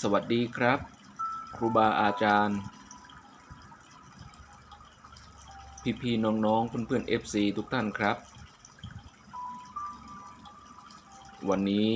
สวัสดีครับ ครูบาอาจารย์ พี่พี่ๆน้องๆเพื่อนๆ FC ทุกท่านครับ วันนี้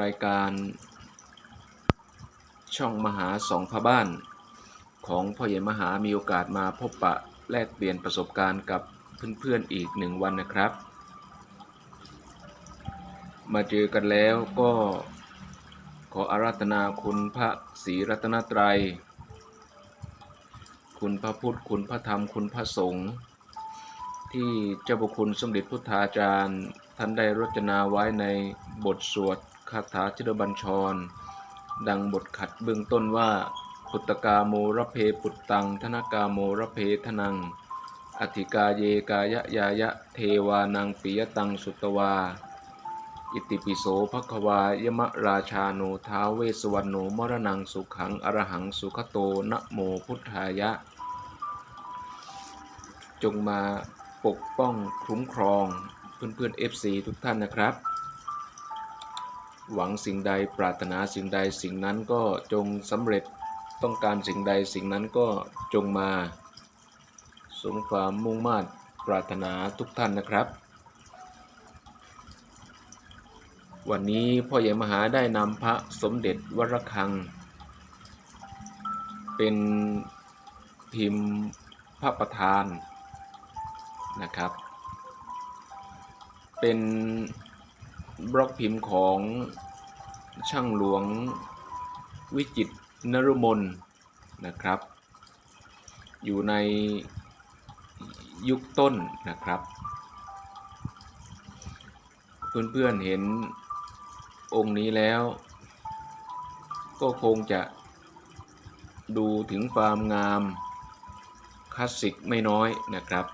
รายการช่องมหาสองพระบ้าน ของพ่อใหญ่มหามีโอกาสมาพบปะแลกเปลี่ยนประสบการณ์กับเพื่อนๆอีกหนึ่งวันนะครับ มาเจอกันแล้วก็ ขออาราธนาคุณพระศรีรัตนตรัย คุณพระพุทธ คุณพระธรรม คุณพระสงฆ์ ที่เจ้าบุคุณสมเด็จพุทธาจารย์ท่านได้รจนาไว้ในบทสวดคาถาจิรบัญชร ดังบทขัดเบื้องต้นว่าปุตกาโมระเพปุตตัง ธนกาโมระเพทนัง อธิกาเยกายะยายะเทวานังปิยตังสุตวา อิติปิโสภควายมะราชาโนท้าเวสวรรณโนมรณังสุขังอรหังสุขโตนะโมพุทธายะ จงมาปกป้องคุ้มครองเพื่อนเพื่อนๆ FC ทุกท่านนะครับ หวังสิ่งใดปรารถนาสิ่งใดสิ่งนั้นก็จงสำเร็จต้องการสิ่งใดสิ่งนั้นก็จงมา สมความมุ่งมา่ปรารถนาทุกท่านนะครับ วันนี้พ่อใหญ่มหาได้นำพระสมเด็จวรคัง เป็นพิมพ์พระประธานนะครับ เป็นบล็อกพิมพ์ของช่างหลวงวิจิตนรุมนนะครับ อยู่ในยุคต้นนะครับ เพื่อนๆเห็น องค์นี้แล้ว ก็คงจะดูถึงความงามคลาสสิกไม่น้อยนะครับ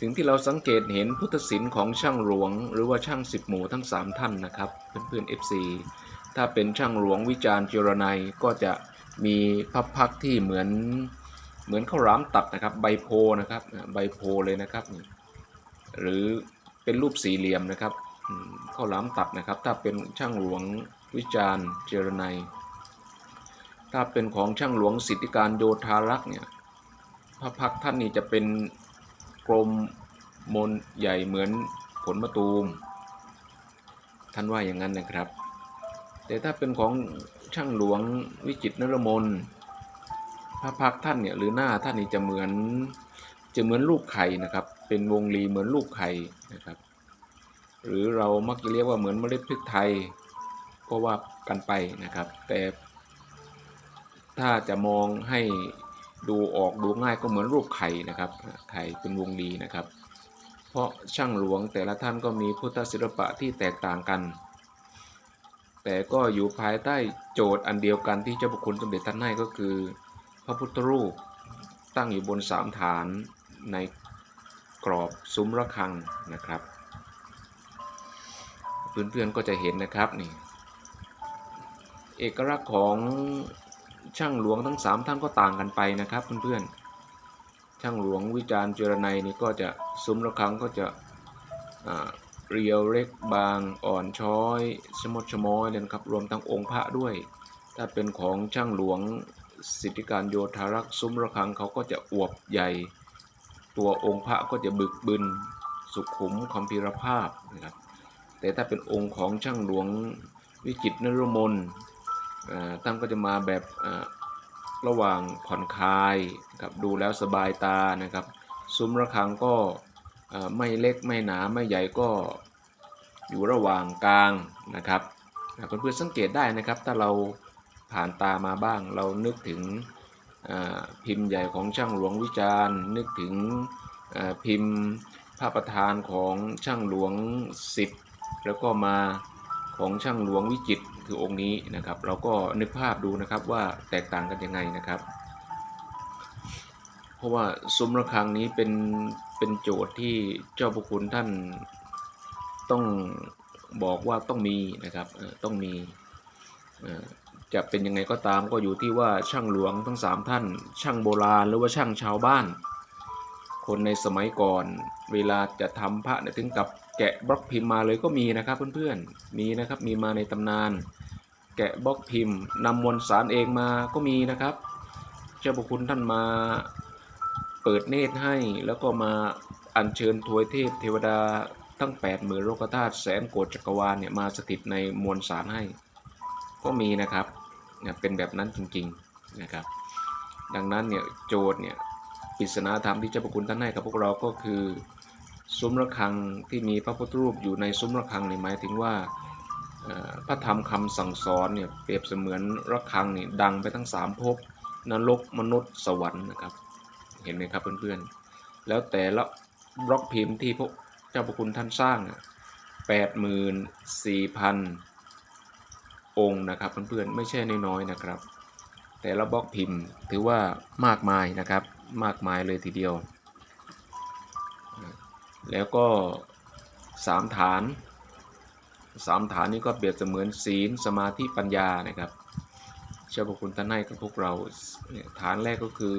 สิ่งที่เราสังเกตเห็นพุทธศิลป์ของช่างหลวง หรือว่าช่างสิบหมู่ทั้งสามท่านนะครับเพื่อนๆ FC ถ้าเป็นช่างหลวงวิจารณ์เจรนัยก็จะมีพับพักที่เหมือนเหมือนข้าวหลามตัดนะครับใบโพนะครับใบโพเลยนะครับ หรือเป็นรูปสี่เหลี่ยมนะครับ ข้าวหลามตัดนะครับ ถ้าเป็นช่างหลวงวิจารณ์เจรไนถ้าเป็นของช่างหลวงสิทธิการโยธารักษ์เนี่ยพระพักท่านนี่จะเป็นกลมมนใหญ่เหมือนผลมะตูม ท่านว่าอย่างนั้นนะครับ แต่ถ้าเป็นของช่างหลวงวิจิตนรมนพระพักท่านเนี่ยหรือหน้าท่านนี่จะเหมือนจะเหมือนลูกไข่นะครับ เป็นวงรีเหมือนลูกไข่นะครับ หรือเรามักจะเรียกว่าเหมือนเมล็ดพริกไทย ก็ว่ากันไปนะครับ แต่ถ้าจะมองให้ดูออกดูง่ายก็เหมือนรูปไข่นะครับ ไข่เป็นวงรีนะครับ เพราะช่างหลวงแต่ละท่านก็มีพุทธศิลปะที่แตกต่างกัน แต่ก็อยู่ภายใต้โจทย์อันเดียวกันที่เจ้าพระคุณสมเด็จท่านให้ก็คือ พระพุทธรูปตั้งอยู่บนสามฐานในกรอบซุ้มระฆังนะครับ เพื่อนๆก็จะเห็นนะครับนี่เอกลักษณ์ของช่างหลวงทั้งสามท่านก็ต่างกันไปนะครับเพื่อนๆ ช่างหลวงวิจารณ์เจรไนนี่ก็จะซุ้มระฆังก็จะเรียวเล็กบางอ่อนช้อยชมดชมอยเลยนะครับรวมทั้งองค์พระด้วย ถ้าเป็นของช่างหลวงสิทธิการโยธารักษ์ซุ้มระฆังเขาก็จะอวบใหญ่ ตัวองค์พระก็จะบึกบึนสุขุมคำพีรภาพนะครับ แต่ถ้าเป็นองค์ของช่างหลวงวิจิตนรมนอ่าท่านก็จะมาแบบระหว่างผ่อนคลายครับดูแล้วสบายตานะครับ ซุ้มระฆังก็ไม่เล็กไม่หนาไม่ใหญ่ก็อยู่ระหว่างกลางนะครับอ่าเพื่อนๆสังเกตได้นะครับ ถ้าเราผ่านตามาบ้าง เรานึกถึงพิมพ์ใหญ่ของช่างหลวงวิจารณ์ นึกถึงพิมพ์พระประธานของช่างหลวงสิทธิ์ แล้วก็มาของช่างหลวงวิจิตคือองค์นี้นะครับ เราก็นึกภาพดูนะครับว่าแตกต่างกันยังไงนะครับ เพราะว่าซุ้มระฆังนี้เป็นเป็นโจทย์ที่เจ้าพระคุณท่านต้องบอกว่าต้องมีนะครับต้องมีจะเป็นยังไงก็ตามก็อยู่ที่ว่าช่างหลวงทั้งสามท่าน ช่างโบราณหรือว่าช่างชาวบ้าน คนในสมัยก่อน เวลาจะทำพระเนี่ยถึงกับ แกะบล็อกพิมพ์มาเลยก็มีนะครับเพื่อนๆ มีนะครับมีมาในตำนาน แกะบล็อกพิมพ์นำมวลสารเองมาก็มีนะครับ เจ้าพระคุณท่านมาเปิดเนตรให้แล้วก็มาอัญเชิญทวยเทพเทวดาทั้ง8ปดหมื่นโลกธาตุแสนโกฏจักรวาลเนี่ยมาสถิตในมวลสารให้ ก็มีนะครับเนี่ยเป็นแบบนั้นจริงๆนะครับ ดังนั้นเนี่ยโจทย์เนี่ยปริศนาธรรมที่เจ้าพระคุณท่านให้กับพวกเราก็คือ ซุ้มระฆังที่มีพระพุทธรูปอยู่ในซุ้มระฆังนี่หมายถึงว่าพระธรรมคำสั่งสอนเนี่ยเปรียบเสมือนระฆังนี่ดังไปทั้งสามภพนรกมนุษย์สวรรค์นะครับ เห็นไหมครับเพื่อนๆ แล้วแต่ละบล็อกพิมพ์ที่พวกเจ้าพระคุณท่านสร้างแปดหมื่นสี่พันองค์นะครับเพื่อนๆไม่ใช่น้อยๆนะครับ แต่ละบล็อกพิมพ์ถือว่ามากมายนะครับมากมายเลยทีเดียว แล้วก็สามฐานสามฐานนี้ก็เปรียบเสมือนศีลสมาธิปัญญานะครับเจ้าพระคุณท่านให้กับพวกเราฐานแรกก็คือ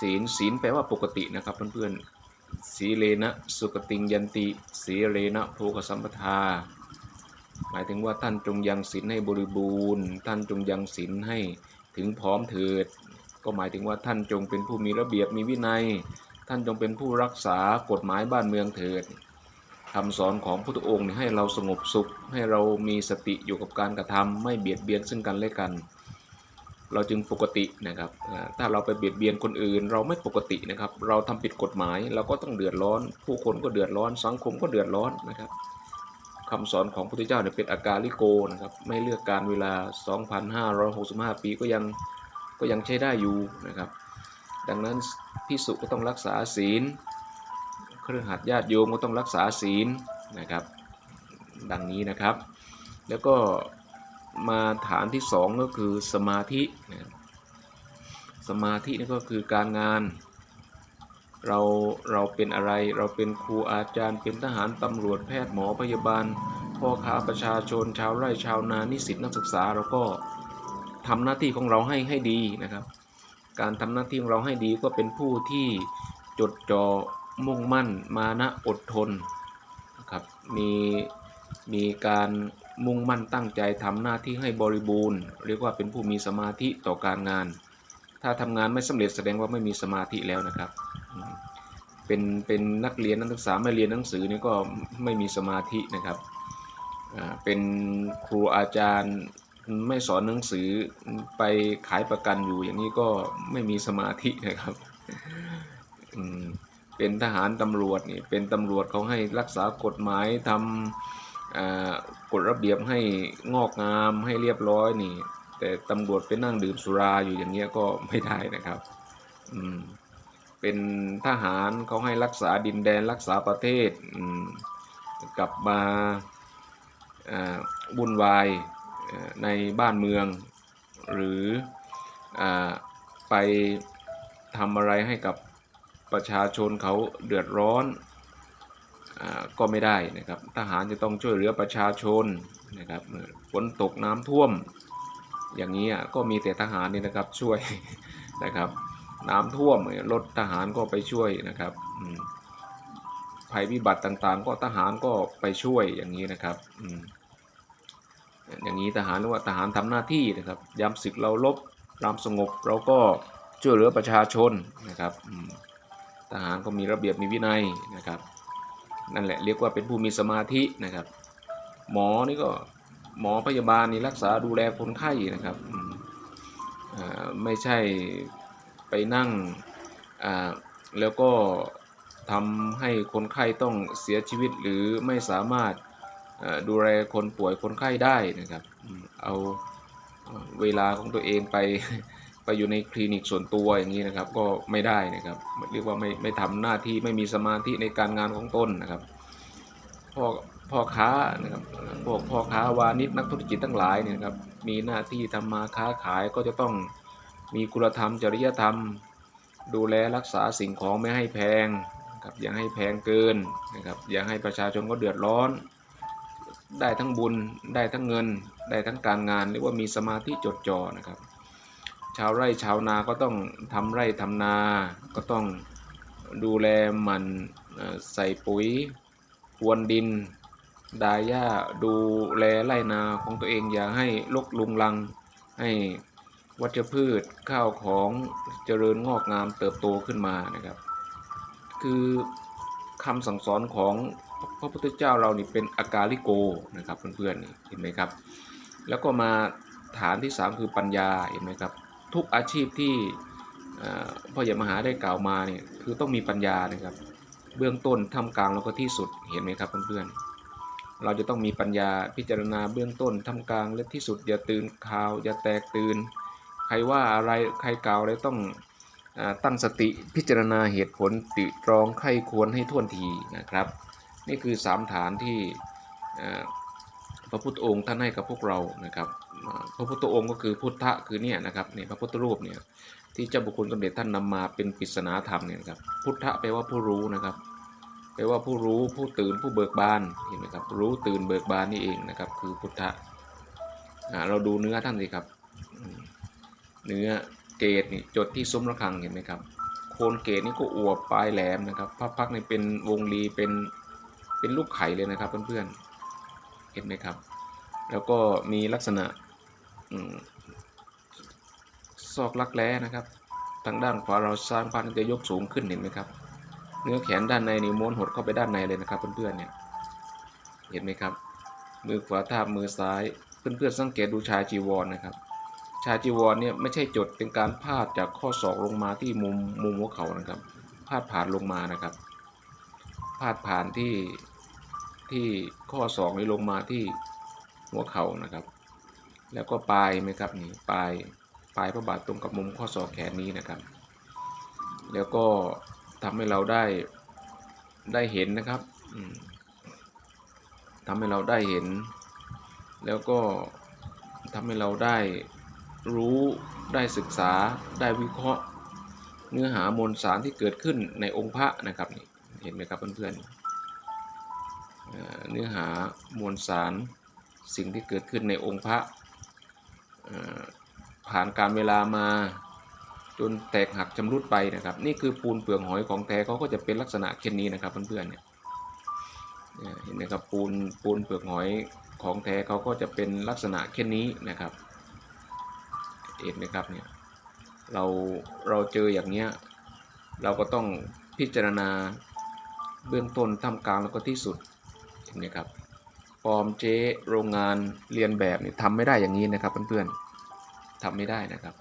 ศีลศีลแปลว่าปกตินะครับเพื่อนๆสีเลนะสุกติงยันติ สีเลนะโภกสัมปทา หมายถึงว่าท่านจงยังศีลให้บริบูรณ์ ท่านจงยังศีลให้ถึงพร้อมเถิด ก็หมายถึงว่าท่านจงเป็นผู้มีระเบียบมีวินัย ท่านจงเป็นผู้รักษากฎหมายบ้านเมืองเถิดคำสอนของพระพุทธองค์เนี่ยให้เราสงบสุข ให้เรามีสติอยู่กับการกระทำไม่เบียดเบียนซึ่งกันและกัน เราจึงปกตินะครับ ถ้าเราไปเบียดเบียนคนอื่น เราไม่ปกตินะครับ เราทำผิดกฎหมายเราก็ต้องเดือดร้อน ผู้คนก็เดือดร้อน สังคมก็เดือดร้อนนะครับคำสอนของพระพุทธเจ้าเนี่ยเป็นอาการลิโกนะครับไม่เลือกการเวลา 2,565 ปีก็ยังก็ยังใช้ได้อยู่นะครับ ดังนั้นพิสุก็ต้องรักษาศีล เครือขัดญาติโยมก็ต้องรักษาศีลนะครับ ดังนี้นะครับ แล้วก็มาฐานที่สองก็คือสมาธินะสมาธินี่ก็คือการงาน เราเราเป็นอะไรเราเป็นครูอาจารย์ เป็นทหารตำรวจแพทย์หมอพยาบาลพ่อค้าประชาชนชาวไร่ชาวนานิสิตนักศึกษาเราก็ทำหน้าที่ของเราให้ให้ดีนะครับ การทำหน้าที่ของเราให้ดีก็เป็นผู้ที่จดจ่อมุ่งมั่นมานะอดทนนะครับมีมีการมุ่งมั่นตั้งใจทำหน้าที่ให้บริบูรณ์ เรียกว่าเป็นผู้มีสมาธิต่อการงาน ถ้าทำงานไม่สำเร็จแสดงว่าไม่มีสมาธิแล้วนะครับ เป็นเป็นนักเรียนนักศึกษาไม่เรียนหนังสือนี่ก็ไม่มีสมาธินะครับอ่าเป็นครูอาจารย์ ไม่สอนหนังสือไปขายประกันอยู่อย่างนี้ก็ไม่มีสมาธินะครับเป็นทหารตำรวจนี่เป็นตำรวจเขาให้รักษากฎหมายทำกฎระเบียบให้งอกงามให้เรียบร้อยนี่ แต่ตำรวจไปนั่งดื่มสุราอยู่อย่างเงี้ก็ไม่ได้นะครับเป็นทหารเขาให้รักษาดินแดนรักษาประเทศกลับมาวุ่นวาย ในบ้านเมือง หรืออไปทำอะไรให้กับประชาชนเขาเดือดร้อนอก็ไม่ได้นะครับทหารจะต้องช่วยเหลือประชาชนนะครับฝนตกน้ำท่วม อย่างนี้ก็มีแต่ทหารนี่นะครับช่วยนะครับน้ำท่วมรถทหารก็ไปช่วยนะครับภัยพิบัติต่างๆ ก็ทหารก็ไปช่วยอย่างนี้นะครับ อย่างนี้ทหารเรียกว่าทหารทำหน้าที่นะครับยามศึกเราลบรามสงบเราก็ช่วยเหลือประชาชนนะครับทหารก็มีระเบียบมีวินัยนะครับ นั่นแหละเรียกว่าเป็นผู้มีสมาธินะครับ หมอนี่ก็หมอพยาบาลนี่รักษาดูแลคนไข้นะครับไม่ใช่ไปนั่งแล้วก็ทำให้คนไข้ต้องเสียชีวิตหรือไม่สามารถ ดูแลคนป่วยคนไข้ได้นะครับ เอาเวลาของตัวเองไปไปอยู่ในคลินิกส่วนตัวอย่างนี้นะครับ ก็ไม่ได้นะครับ เรียกว่าไม่ไม่ทำหน้าที่ไม่มีสมาธิในการงานของตนนะครับพ่อพ่อค้านะครับพวกพ่อค้าวานิชนักธุรกิจทั้งหลายเนี่ยครับมีหน้าที่ทำมาค้าขายก็จะต้องมีคุณธรรมจริยธรรม ดูแลรักษาสิ่งของไม่ให้แพงครับอย่าให้แพงเกินนะครับอย่าให้ประชาชนก็เดือดร้อน ได้ทั้งบุญได้ทั้งเงิน ได้ทั้งการงานเรียกว่ามีสมาธิจดจ่อนะครับ ชาวไร่ชาวนาก็ต้องทำไร่ทำนาก็ต้องดูแลมันใส่ปุ๋ยพรวนดินดาย่าดูแลไร่นาของตัวเองอย่าให้ลกลุงลัง ให้วัชพืชข้าวของเจริญงอกงามเติบโตขึ้นมานะครับ คือคำสั่งสอนของ พระพุทธเจ้าเรานี่เป็นอากาลิโกนะครับเพื่อนๆนี่เห็นไหมครับ แล้วก็มาฐานที่ 3 คือปัญญาเห็นไหมครับ ทุกอาชีพที่พ่อใหญ่มหาได้กล่าวมาเนี่ยคือต้องมีปัญญานะครับ เบื้องต้นท่ามกลางแล้วก็ที่สุดเห็นไหมครับเพื่อนๆเราจะต้องมีปัญญาพิจารณาเบื้องต้นท่ามกลางและที่สุดอย่าตื่นข่าว อย่าแตกตื่น ใครว่าอะไรใครกล่าวอะไรต้องตั้งสติพิจารณาเหตุผลติตรองไข้ควรให้ท่วนทีนะครับ นี่คือสามฐานที่พระพุทธองค์ท่านให้กับพวกเรานะครับพระพุทธองค์ก็คือพุทธะคือเนี่ยนะครับเนี่ยพระพุทธรูปเนี่ยที่เจ้าบุคคลสมเด็จท่านนำมาเป็นปริศนาธรรมเนี่ยครับพุทธะแปลว่าผู้รู้นะครับแปลว่าผู้รู้ผู้ตื่นผู้เบิกบานเห็นไหมครับรู้ตื่นเบิกบานนี่เองนะครับคือพุทธะเราดูเนื้อท่านสิครับ เนื้อเกตนี่จดที่ซุ้มระฆังเห็นไหมครับโคนเกตนี่ก็อวบปลายแหลมนะครับพระพักตร์นี่เป็นวงรีเป็น เป็นลูกไข่เลยนะครับเพื่อนๆเห็นไหมครับ แล้วก็มีลักษณะอซอกลักแร้นะครับ ทางด้านขวาเราสร้างพันจะยกสูงขึ้นเห็นไหมครับ เนื้อแขนด้านในนิ้วม้วนหดเข้าไปด้านในเลยนะครับเพื่อนๆเนี่ยเห็นไหมครับ มือขวาทาบมือซ้ายเพื่อนๆสังเกตดูชายจีวรนะครับ ชายจีวรเนี่ยไม่ใช่จดเป็นการพาดจากข้อศอกลงมาที่มุมมุมหัวเข่านะครับ พาดผ่านลงมานะครับ พาดผ่านที่ ที่ข้อศอกนี้ลงมาที่หัวเข่านะครับ แล้วก็ปลายไหมครับนี่ปลายปลายพระบาทตรงกับมุมข้อศอกแขนนี้นะครับ แล้วก็ทำให้เราได้ได้เห็นนะครับอืมทำให้เราได้เห็น แล้วก็ทำให้เราได้รู้ได้ศึกษาได้วิเคราะห์ เนื้อหามวลสารที่เกิดขึ้นในองค์พระนะครับนี่เห็นไหมครับเพื่อนๆ เนื้อหามวลสารสิ่งที่เกิดขึ้นในองค์พระผ่านการเวลามาจนแตกหักชำรุดไปนะครับ นี่คือปูนเปลือกหอยของแท้เขาก็จะเป็นลักษณะเช่นนี้นะครับเพื่อนๆเนี่ยเนี่ยเห็นไหมครับปูนปูนเปลือกหอยของแท้เขาก็จะเป็นลักษณะเช่นนี้นะครับเห็นไหมครับเนี่ยเราเราเจออย่างเนี้ยเราก็ต้องพิจารณาเบื้องต้นท่ามกลางแล้วก็ที่สุด นไหมครับปลอมเจ๊โรงงานเรียนแบบนี่ทำไม่ได้อย่างนี้นะครับเพื่อนๆทำไม่ได้นะครับ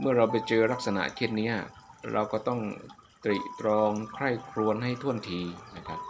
เมื่อเราไปเจอลักษณะเช่นนี้เราก็ต้องตริตรองใคร่ครวญให้ท่วนทีนะครับ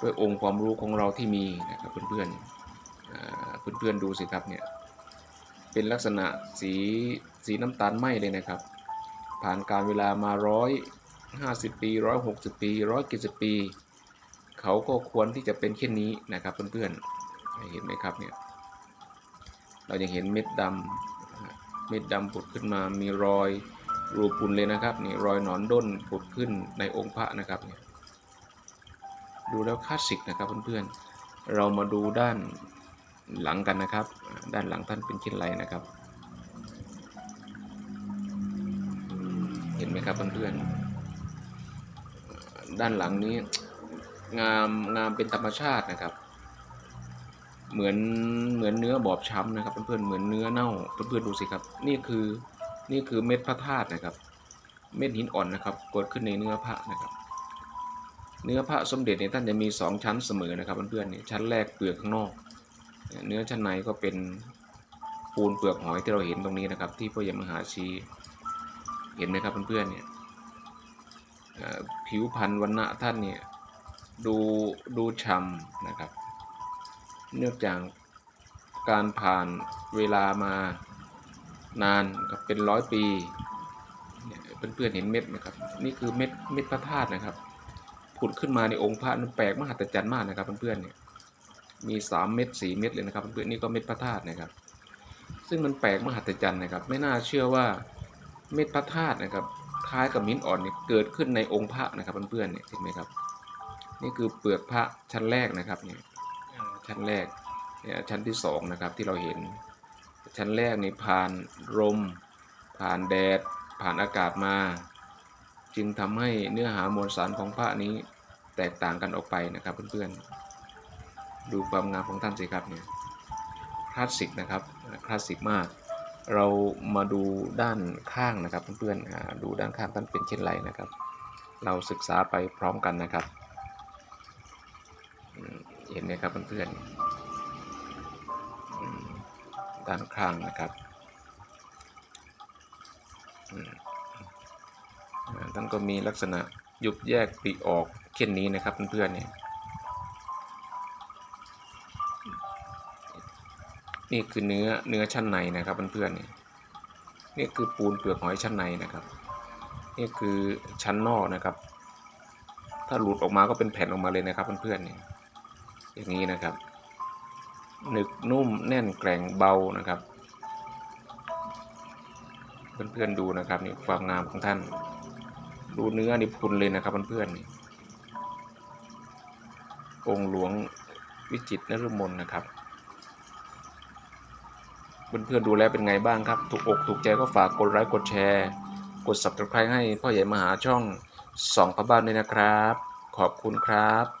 ด้วยองค์ความรู้ของเราที่มีนะครับเพื่อนๆอ่าเพื่อนๆดูสิครับเนี่ยเป็นลักษณะสีสีน้ำตาลไหมเลยนะครับ ผ่านการเวลามาร้อยห้าสิบปีร้อยหกสิบปีร้อยกี่สิบปี เขาก็ควรที่จะเป็นเช่นนี้นะครับเพื่อนๆเห็นไหมครับเนี่ยเราจะเห็นเม็ดดำเม็ดดำผุดขึ้นมามีรอยรูปุนเลยนะครับนี่รอยหนอนด้นผุดขึ้นในองค์พระนะครับเนี่ยดูแล้วคลาสสิกนะครับเพื่อนๆ เรามาดูด้านหลังกันนะครับ ด้านหลังท่านเป็นเช่นไรนะครับ เห็นไหมครับเพื่อนๆด้านหลังนี้ งามงามเป็นธรรมชาตินะครับ เหมือนเหมือนเนื้อบอบช้ำนะครับเพื่อนๆเหมือนเนื้อเน่าเพื่อนๆดูสิครับ นี่คือนี่คือเม็ดพระธาตุนะครับ เม็ดหินอ่อนนะครับกดขึ้นในเนื้อพระนะครับ เนื้อพระสมเด็จเนี่ยท่านจะมีสองชั้นเสมอนะครับเพื่อนๆเนี่ยชั้นแรกเปลือกข้างนอก เนื้อชั้นในก็เป็นปูนเปลือกหอยที่เราเห็นตรงนี้นะครับ ที่พ่อใหญ่มหาชีเห็นไหมครับเพื่อนๆเนี่ยเอ่อผิวพรรณวันณะท่านเนี่ย ดูดูฉ่ำนะครับ เนื่องจากการผ่านเวลามานานครับเป็นร้อยปีเนี่ยเพื่อนๆเห็นเม็ดไหมครับ นี่คือเม็ดเม็ดพระธาตุนะครับผุดขึ้นมาในองค์พระนั้นแปลกมหัศจรรย์มากนะครับเพื่อนๆเนี่ยมี 3 เม็ด4เม็ดเลยนะครับเพื่อนๆนี่ก็เม็ดพระธาตุนะครับ ซึ่งมันแปลกมหัศจรรย์นะครับ ไม่น่าเชื่อว่าเม็ดพระธาตุนะครับคล้ายกับมิ้นอ่อนเนี่ยเกิดขึ้นในองค์พระนะครับเพื่อนๆเนี่ยเห็นไหมครับ นี่คือเปลือกพระชั้นแรกนะครับเนี่ยชั้นแรกเนี่ยชั้นที่สองนะครับที่เราเห็น ชั้นแรกนี่ผ่านลมผ่านแดด ผ่านอากาศมา จึงทำให้เนื้อหามวลสารของพระนี้แตกต่างกันออกไปนะครับเพื่อนๆ ดูความงามของท่านสิครับเนี่ยคลาสสิกนะครับคลาสสิกมาก เรามาดูด้านข้างนะครับเพื่อนๆอ่าดูด้านข้างท่านเป็นเช่นไรนะครับ เราศึกษาไปพร้อมกันนะครับ เห็นไหมครับเพื่อนๆด้านข้างนะครับท่านก็มีลักษณะยุบแยกปีออกเช่นนี้นะครับเพื่อนๆเนี่ยนี่คือเนื้อเนื้อชั้นในนะครับเพื่อนๆนี่ยนี่คือปูนเปลือกหอยชั้นในนะครับ นี่คือชั้นนอกนะครับ ถ้าหลุดออกมาก็เป็นแผ่นออกมาเลยนะครับเพื่อนๆนี่ย อย่างนี้นะครับ หนึบนุ่มแน่นแกร่งเบานะครับ เพื่อนๆดูนะครับนี่ความงามของท่าน ดูเนื้อนี่พุนเลยนะครับเพื่อนๆนี่องค์หลวงวิจิตรนฤมลนะครับเพื่อนๆดูแล้วเป็นไงบ้างครับ ถูกอกถูกใจก็ฝากกดไลค์กดแชร์ กด subscribe ให้พ่อใหญ่มหาช่องสองพระบ้านด้วยนะครับ ขอบคุณครับ